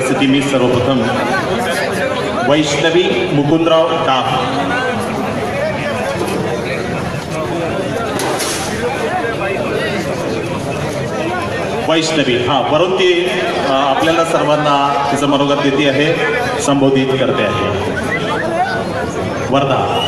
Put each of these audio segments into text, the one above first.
City मी सर्वप्रथम वैष्णवी मुकुंदराव डाफ वैष्णवी हा वरून ती आपल्याला सर्वांना तिचं मनोगत देते आहे संबोधित करते आहे. वर्धा.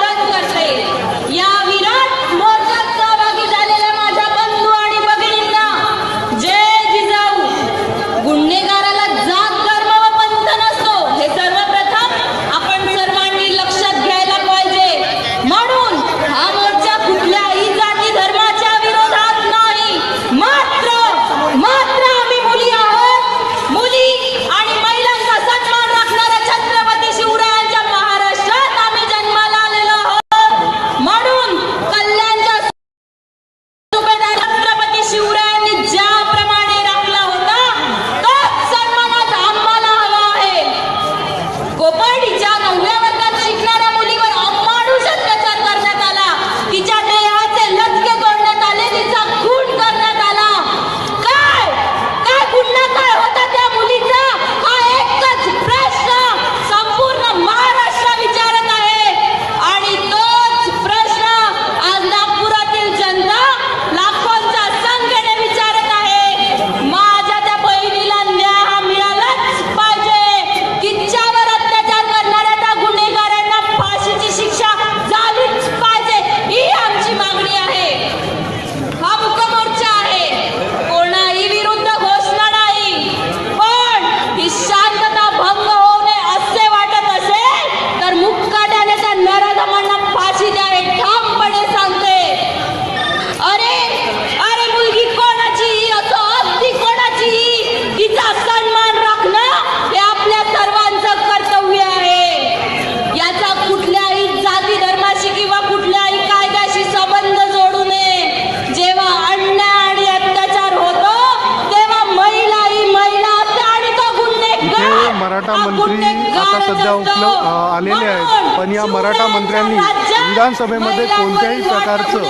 मराठा मंत्री आता सध्या उपलब्ध आलेले आहेत. पण या मराठा मंत्र्यांनी विधानसभेमध्ये कोणत्याही प्रकारचं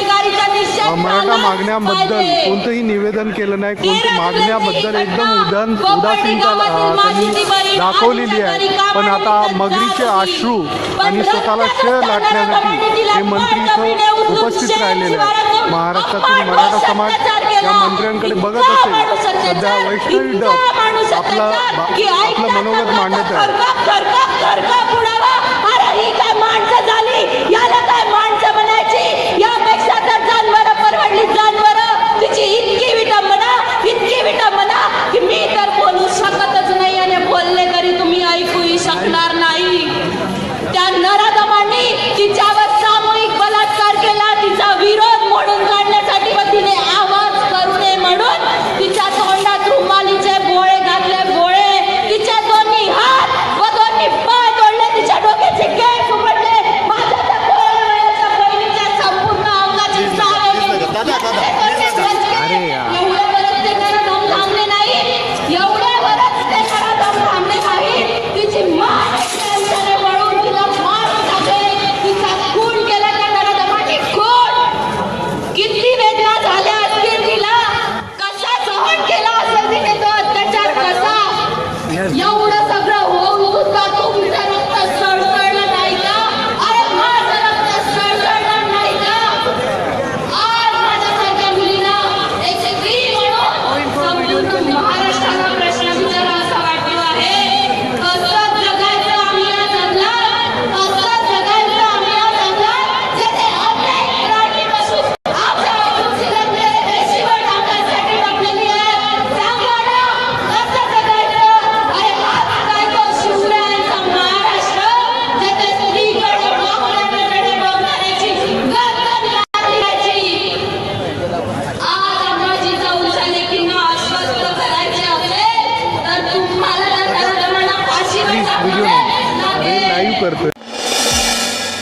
मराठा मागण्याबद्दल कोणतंही निवेदन केलं नाही कोणत्या मागण्याबद्दल एकदम उदान उदासीनता त्यांनी दाखवलेली आहे. पण आता मगरीचे आश्रू आणि स्वतःला शेळ लाटण्यासाठी हे मंत्री इथं उपस्थित राहिलेले आहेत. महाराष्ट्रातील मराठा समाज या मंत्र्यांकडे बघत असेल. सध्या वैष्णवी आपलं आपलं मनोगत मांडत आहे. याला काय माणसं म्हणायची? यापेक्षा तर जानवर परवडली जानवर. तिची इतकी विटंबना इतकी विटंबना की मी तर बोलू शकतच नाही आणि बोलले तरी तुम्ही ऐकूही शकणार नाही. त्या नराधम